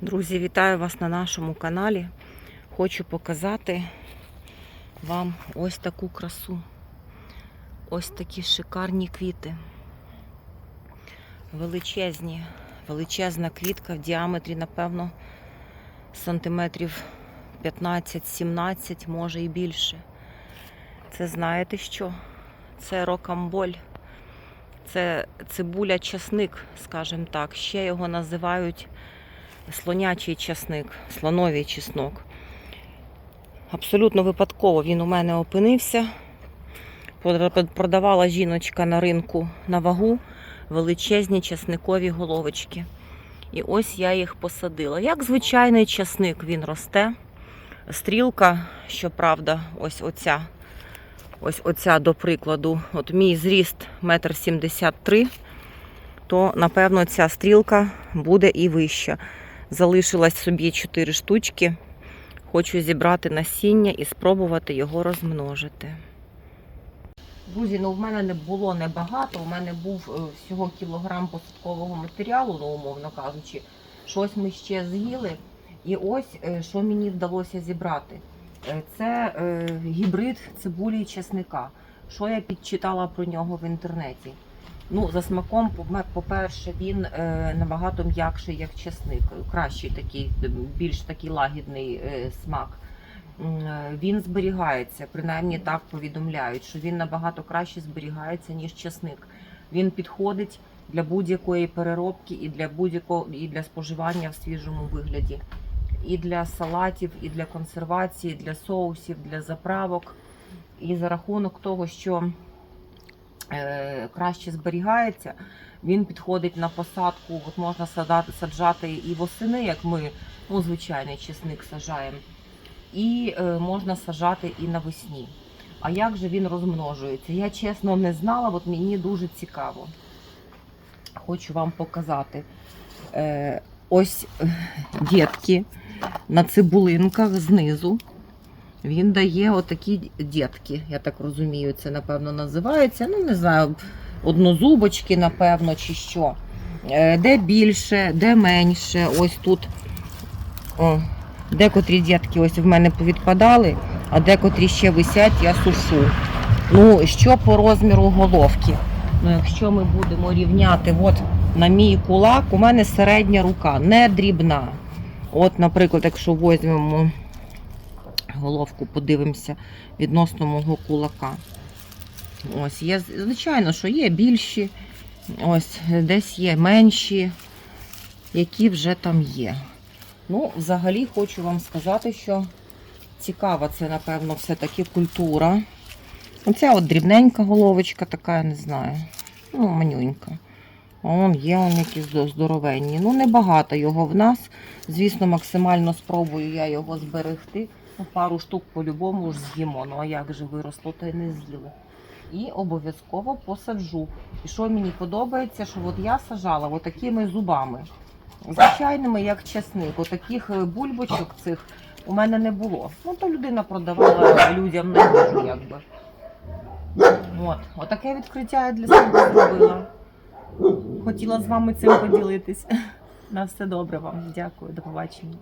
Друзі, вітаю вас на нашому каналі. Хочу показати вам ось таку красу. Ось такі шикарні квіти. Величезні, величезна квітка в діаметрі, напевно, сантиметрів 15-17, може і більше. Це знаєте що? Це рокамболь. Це цибуля часник, скажімо так. Ще його називають слонячий часник, слоновий чеснок. Абсолютно випадково він у мене опинився. Продавала жіночка на ринку на вагу величезні часникові головочки. І ось я їх посадила. Як звичайний часник він росте. Стрілка, щоправда, ось оця. Ось оця, до прикладу, от мій зріст 1,73 м, то, напевно, ця стрілка буде і вища. Залишилось собі 4 штучки. Хочу зібрати насіння і спробувати його розмножити. Друзі, ну в мене не було небагато. У мене був е, всього кілограм посадкового матеріалу, ну, умовно кажучи. Щось ми ще з'їли. І ось е, що мені вдалося зібрати. Е, Це гібрид цибулі чесника. Що я підчитала про нього в інтернеті? Ну, за смаком, по- по-перше, він е, набагато м'якший, як чесник. Кращий такий, більш такий лагідний е, смак. Е, Він зберігається, принаймні так повідомляють, що він набагато краще зберігається, ніж чесник. Він підходить для будь-якої переробки і для будь-якого і для споживання в свіжому вигляді. І для салатів, і для консервації, для соусів, для заправок. І за рахунок того, що краще зберігається, він підходить на посадку. От можна садати, саджати і восени, як ми, ну, звичайний чесник сажаємо, і е, можна саджати і навесні. А як же він розмножується? Я чесно не знала, от мені дуже цікаво. Хочу вам показати. Е, ось е, дітки на цибулинках знизу. Він дає отакі дітки, я так розумію, це напевно називається. Ну, не знаю, однозубочки, напевно, чи що. Е, Де більше, де менше. Ось тут о, декотрі дітки ось в мене повідпадали, а декотрі ще висять, я сушу. Ну, що по розміру головки? Ну, якщо ми будемо рівняти от на мій кулак, у мене середня рука, не дрібна. От, наприклад, якщо візьмемо головку, подивимося відносно мого кулака. Ось, є, звичайно, що є більші, ось десь є менші, які вже там є. Ну, взагалі хочу вам сказати, що цікава це, напевно, все-таки культура. Оця от дрібненька головочка, така, я не знаю. Ну, манюнька. Вон є он якісь здоровенні. Ну, небагато його в нас. Звісно, максимально спробую я його зберегти. Пару штук по-любому ж з'їмо. Ну а як же виросло, то й не з'їли. І обов'язково посаджу. І що мені подобається, що от я сажала отакими зубами. Звичайними, як чесник. Отаких е, бульбочок цих у мене не було. Ну, то людина продавала людям на їжу, якби. От, отаке відкриття я для себе зробила. Хотіла з вами цим поділитись. На все добре вам. Дякую, до побачення.